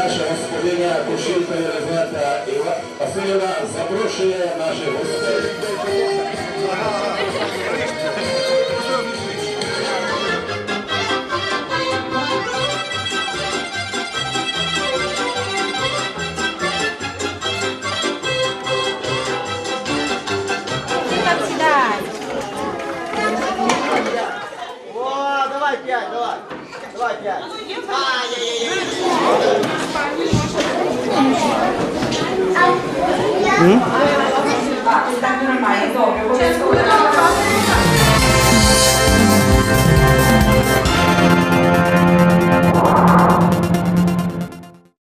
І наша господиня Кушілька Єлизавета Іва- Васильівна запрошує наших гостей. Там сідай. О, давай пять, давай. Давай пять. 응?